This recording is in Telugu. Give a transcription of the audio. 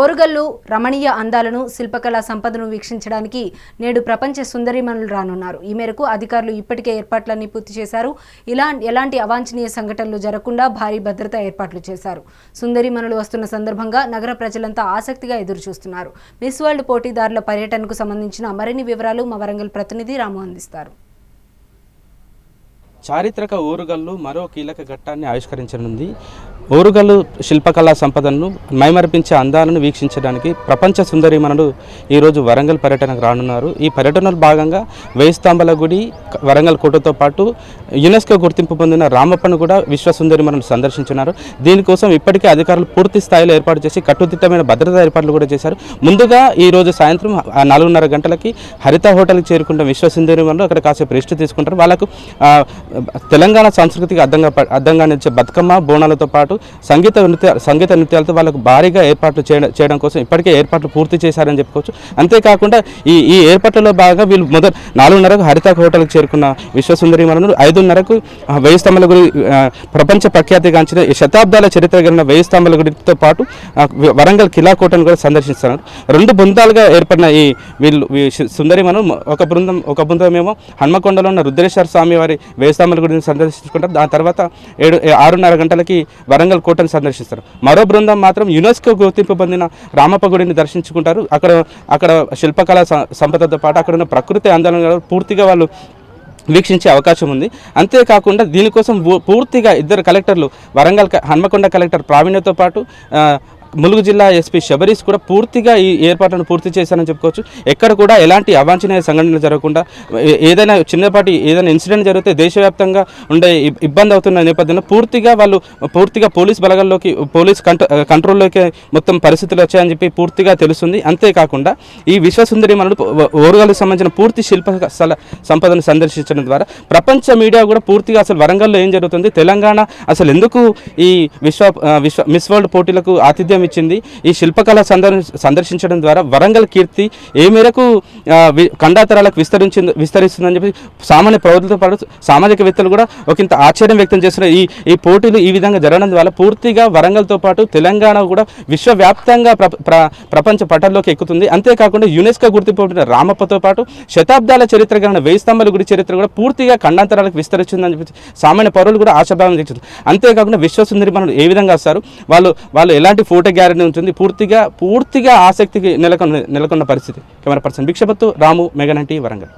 ఓరుగల్లు రమణీయ అందాలను శిల్పకళా సంపదను వీక్షించడానికి నేడు ప్రపంచ సుందరిమణులు రానున్నారు. ఈ మేరకు అధికారులు ఇప్పటికే ఏర్పాట్లన్నీ పూర్తి చేశారు. ఇలా ఎలాంటి అవాంఛనీయ సంఘటనలు జరగకుండా భారీ భద్రతా ఏర్పాట్లు చేశారు. సుందరిమణులు వస్తున్న సందర్భంగా నగర ప్రజలంతా ఆసక్తిగా ఎదురుచూస్తున్నారు. మిస్ వరల్డ్ పోటీదారుల పర్యటనకు సంబంధించిన మరిన్ని వివరాలు మా వరంగల్ ప్రతినిధి రాము అందిస్తారు. చారిత్రక ఊరుగల్లు మరో కీలక ఘట్టాన్ని ఆవిష్కరించనుంది. ఓరుగల్లు శిల్పకళా సంపదను మైమరిపించే అందాలను వీక్షించడానికి ప్రపంచ సుందరిమణులు ఈరోజు వరంగల్ పర్యటనకు రానున్నారు. ఈ పర్యటనలో భాగంగా వేయిస్తాంబల గుడి వరంగల్ కోటతో పాటు యునెస్కో గుర్తింపు పొందిన రామప్పను కూడా విశ్వ సుందరిమణులు సందర్శించున్నారు. దీనికోసం ఇప్పటికే అధికారులు పూర్తి స్థాయిలో ఏర్పాటు చేసి కట్టుదిట్టమైన భద్రతా ఏర్పాట్లు కూడా చేశారు. ముందుగా ఈరోజు సాయంత్రం నాలుగున్నర గంటలకి హరిత హోటల్కి చేరుకుంటున్న విశ్వ సుందరిమణులు అక్కడ కాసేపు రెస్ట్ తీసుకుంటారు. వాళ్ళకు తెలంగాణ సంస్కృతికి అద్దంగా ప- అద్దంగా నిలిచే బతుకమ్మ బోనాలతో పాటు సంగీత నృత్య సంగీత నృత్యాలతో వాళ్ళకు భారీగా ఏర్పాట్లు చేయడం చేయడం కోసం ఇప్పటికే ఏర్పాట్లు పూర్తి చేశారని చెప్పుకోవచ్చు. అంతేకాకుండా ఈ ఈ ఏర్పాట్లలో భాగంగా వీళ్ళు మొదటి నాలుగున్నరకు హరిత హోటల్కి చేరుకున్న విశ్వసుందరి మనను ఐదున్నరకు వెయ్యి స్తంభాల గుడి ప్రపంచ ప్రఖ్యాతిగాంచిన ఈ శతాబ్దాల చరిత్ర కలిగిన వెయ్యి స్తంభాల గుడితో పాటు వరంగల్ కిలా కోటను కూడా సందర్శిస్తున్నారు. రెండు బృందాలుగా ఏర్పడిన ఈ వీళ్ళు సుందరి మనం ఒక బృందం ఒక బృందం ఏమో హన్మకొండలో ఉన్న రుద్రేశ్వర స్వామి వారి వేయి స్తంభల గుడిని సందర్శించుకుంటారు. దాని తర్వాత ఏడు ఆరున్నర గంటలకి వరంగల్ వరంగల్ కోటను సందర్శిస్తారు. మరో బృందం మాత్రం యునెస్కో గుర్తింపు పొందిన రామప్ప గుడిని దర్శించుకుంటారు. అక్కడ అక్కడ శిల్పకళా సంపదతో పాటు అక్కడ ఉన్న ప్రకృతి అందాలను పూర్తిగా వాళ్ళు వీక్షించే అవకాశం ఉంది. అంతేకాకుండా దీనికోసం పూర్తిగా ఇద్దరు కలెక్టర్లు వరంగల్ హన్మకొండ కలెక్టర్ ప్రావీణ్యతో పాటు ములుగు జిల్లా ఎస్పీ శబరీష్ కూడా పూర్తిగా ఈ ఏర్పాట్లను పూర్తి చేశారని చెప్పుకోవచ్చు. ఎక్కడ కూడా ఎలాంటి అవాంఛనీయ సంఘటనలు జరగకుండా ఏ- ఏదైనా చిన్నపాటి ఏదైనా ఇన్సిడెంట్ జరిగితే దేశవ్యాప్తంగా ఉండే ఇబ్బంది అవుతున్న నేపథ్యంలో పూర్తిగా వాళ్ళు పూర్తిగా పోలీస్ బలగాల్లోకి పోలీస్ కంట్రో కంట్రోల్లోకి మొత్తం పరిస్థితులు వచ్చాయని చెప్పి పూర్తిగా తెలుస్తుంది. అంతేకాకుండా ఈ విశ్వసుందరి మనుడు ఓరుగాలకు సంబంధించిన పూర్తి శిల్ప స్థల సంపదను సందర్శించడం ద్వారా ప్రపంచ మీడియా కూడా పూర్తిగా అసలు వరంగల్లో ఏం జరుగుతుంది? తెలంగాణ అసలు ఎందుకు ఈ విశ్వ విశ్వ మిస్ వరల్డ్ పోటీలకు ఆతిథ్యం ఇచ్చింది. ఈ శిల్పకళ సందర్ సందర్శించడం ద్వారా వరంగల్ కీర్తి ఏ మేరకు ఆ, ఖండాతరాలకు విస్తరించింది విస్తరిస్తుందని చెప్పి సామాన్య ప్రజలతో పాటు సామాజికవేత్తలు కూడా ఒకంత ఆశ్చర్యం వ్యక్తం చేస్తున్నారు. ఈ ఈ పోటీలు ఈ విధంగా జరగడం ద్వారా పూర్తిగా వరంగల్తో పాటు తెలంగాణ కూడా విశ్వవ్యాప్తంగా ప్రపంచ పటంలోకి ఎక్కుతుంది. అంతేకాకుండా యునెస్కో గుర్తింపు రామప్పతో పాటు శతాబ్దాల చరిత్ర కలిగిన వెయ్యి స్తంభాల గుడి చరిత్ర కూడా పూర్తిగా ఖండాంతరాలకు విస్తరిస్తుందని చెప్పి సామాన్య పౌరులు కూడా ఆశాభావం తెచ్చింది అంతేకాకుండా విశ్వసుందరి మనం ఏ విధంగా వస్తారు? వాళ్ళు వాళ్ళు ఎలాంటి ఫోటో గ్యారెంటీ ఉంటుంది. పూర్తిగా పూర్తిగా ఆసక్తికి నెలకొన్న నెలకొన్న పరిస్థితి. కెమెరా పర్సన్ భిక్షపత్తు రాము మెగనంటి వరంగల్.